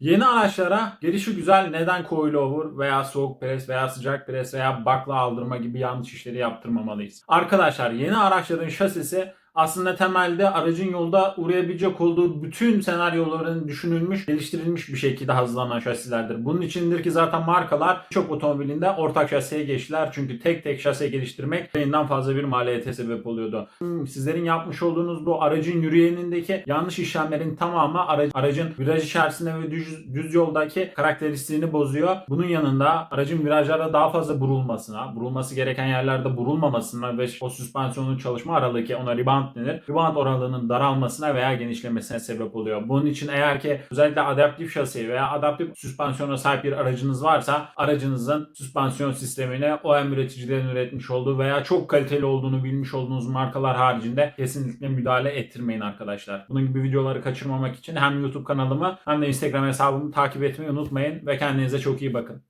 Yeni araçlara gelişi güzel neden coilover veya soğuk pres veya sıcak pres veya bakla aldırma gibi yanlış işleri yaptırmamalıyız. Arkadaşlar yeni araçların şasisi aslında temelde aracın yolda uğrayabilecek olduğu bütün senaryoların düşünülmüş, geliştirilmiş bir şekilde hazırlanan şasilerdir. Bunun içindir ki zaten markalar çok otomobilinde ortak şasiye geçtiler. Çünkü tek tek şase geliştirmek yayından fazla bir maliyete sebep oluyordu. Hmm, Sizlerin yapmış olduğunuz bu aracın yürüyenindeki yanlış işlemlerin tamamı ara- aracın viraj içerisinde ve düz, düz yoldaki karakteristiğini bozuyor. Bunun yanında aracın virajlarda daha fazla burulmasına, burulması gereken yerlerde burulmamasına ve o süspansiyonun çalışma aralığı ki ona rebound denir. Rebound oranının daralmasına veya genişlemesine sebep oluyor. Bunun için eğer ki özellikle adaptif şasi veya adaptif süspansiyona sahip bir aracınız varsa aracınızın süspansiyon sistemine OEM üreticilerin üretmiş olduğu veya çok kaliteli olduğunu bilmiş olduğunuz markalar haricinde kesinlikle müdahale ettirmeyin arkadaşlar. Bunun gibi videoları kaçırmamak için hem YouTube kanalımı hem de Instagram hesabımı takip etmeyi unutmayın ve kendinize çok iyi bakın.